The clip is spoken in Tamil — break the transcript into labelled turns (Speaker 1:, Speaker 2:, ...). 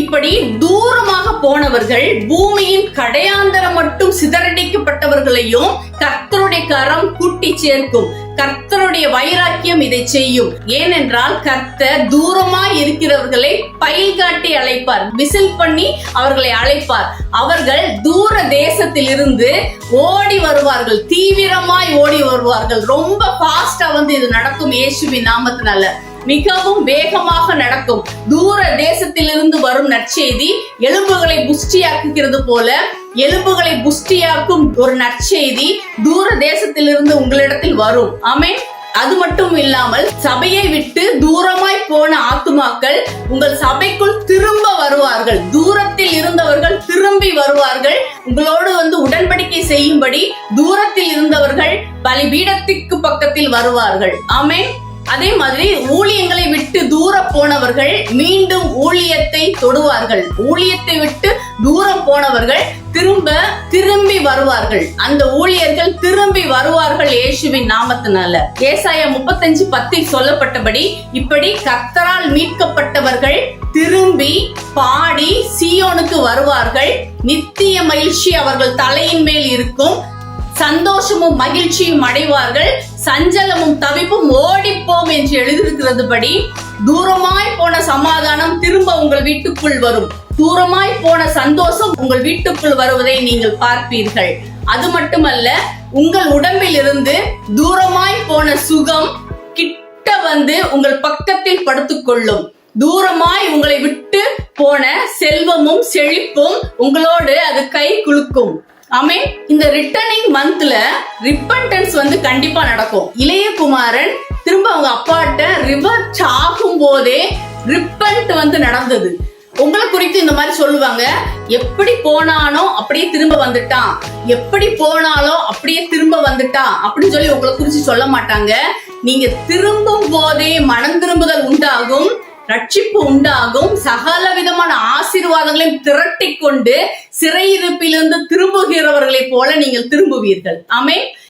Speaker 1: இப்படி தூரமாக போனவர்கள் பூமியின் கடையாந்தரம் மட்டும் சிதறடிக்கப்பட்டவர்களையும் கர்த்தருடைய கரம் கூட்டி சேர்க்கும். கர்த்தருடைய வைராக்கியம் இதை செய்யும். ஏனென்றால் கர்த்தர் தூரமா இருக்கிறவர்களை பயில் காட்டி அழைப்பார். விசில் பண்ணி அவர்களை அழைப்பார். அவர்கள் தூர தேசத்தில் இருந்து ஓடி வருவார்கள். தீவிரமாய் ஓடி வருவார்கள். ரொம்ப ஃபாஸ்டா வந்து இது நடக்கும். இயேசுவின் நாமத்தினால. மிகவும் வேகமாக நடக்கும். தூர தேசத்திலிருந்து வரும் நற்செய்தி எலும்புகளை புஷ்டியாக்குகிறது போல எலும்புகளை புஷ்டியாக்கும் ஒரு நற்செய்தி தூர தேசத்திலிருந்து உங்களிடத்தில் வரும். ஆமென். அது மட்டும் இல்லாமல் சபையை விட்டு தூரமாய் போன ஆத்துமாக்கள் உங்கள் சபைக்குள் திரும்ப வருவார்கள். தூரத்தில் இருந்தவர்கள் திரும்பி வருவார்கள். உங்களோடு வந்து உடன்படிக்கை செய்யும்படி தூரத்தில் இருந்தவர்கள் பலிபீடத்திற்கு பக்கத்தில் வருவார்கள். ஆமென். அதே மாதிரி ஊழியங்களை விட்டு தூர போனவர்கள் மீண்டும் ஊழியத்தை தொடுவார்கள். ஊழியத்தை விட்டு தூரம் போனவர்கள் திரும்ப திரும்பி வருவார்கள். அந்த ஊழியர்கள் திரும்பி வருவார்கள் இயேசுவின் நாமத்தினால. ஏசாய முப்பத்தஞ்சு பத்தில் சொல்லப்பட்டபடி இப்படி கர்த்தரால் மீட்கப்பட்டவர்கள் திரும்பி பாடி சீயோனுக்கு வருவார்கள். நித்திய மகிழ்ச்சி அவர்கள் தலையின் மேல் இருக்கும். சந்தோஷமும் மகிழ்ச்சியும் அடைவார்கள். சஞ்சலமும் தவிப்பும் என்று எழுதியிருக்கிறது படி தூரமாய் போன சமாதானம் திரும்ப உங்கள் வீட்டுக்குள் வரும். தூரமாய் போன சந்தோஷம் உங்கள் வீட்டுக்குள் வருவதை நீங்கள் பார்ப்பீர்கள். அது மட்டுமல்ல உங்கள் உடம்பில் இருந்து தூரமாய் போன சுகம் கிட்ட வந்து உங்கள் பக்கத்தில் படுத்துக்கொள்ளும். தூரமாய் உங்களை விட்டு போன செல்வமும் செழிப்பும் உங்களோடு அது கை குலுக்கும். ஆமே இந்த ரிட்டர்னிங் மந்த்ல ரிப்பன்டன்ஸ் வந்து கண்டிப்பா நடக்கும். இளையகுமாரன் திரும்ப அவங்க அப்பாட்ட ரிவர்ட் ஆகும் போதே ரிப்பன்ட் வந்து நடந்தது. உங்களை குறித்து இந்த மாதிரி சொல்லுவாங்க. எப்படி போனானோ அப்படியே திரும்ப வந்துட்டான். எப்படி போனாலோ அப்படியே திரும்ப வந்துட்டான். அப்படின்னு சொல்லி உங்களை குறித்து சொல்ல மாட்டாங்க. நீங்க திரும்பும் போதே மனம் திரும்புதல் உண்டாகும். ரட்சிப்பு உண்டாகும். சகல விதமான ஆசீர்வாதங்களையும் திரட்டி கொண்டு சிறையிருப்பிலிருந்து திரும்புகிறவர்களைப் போல நீங்கள் திரும்புவீர்கள். ஆமே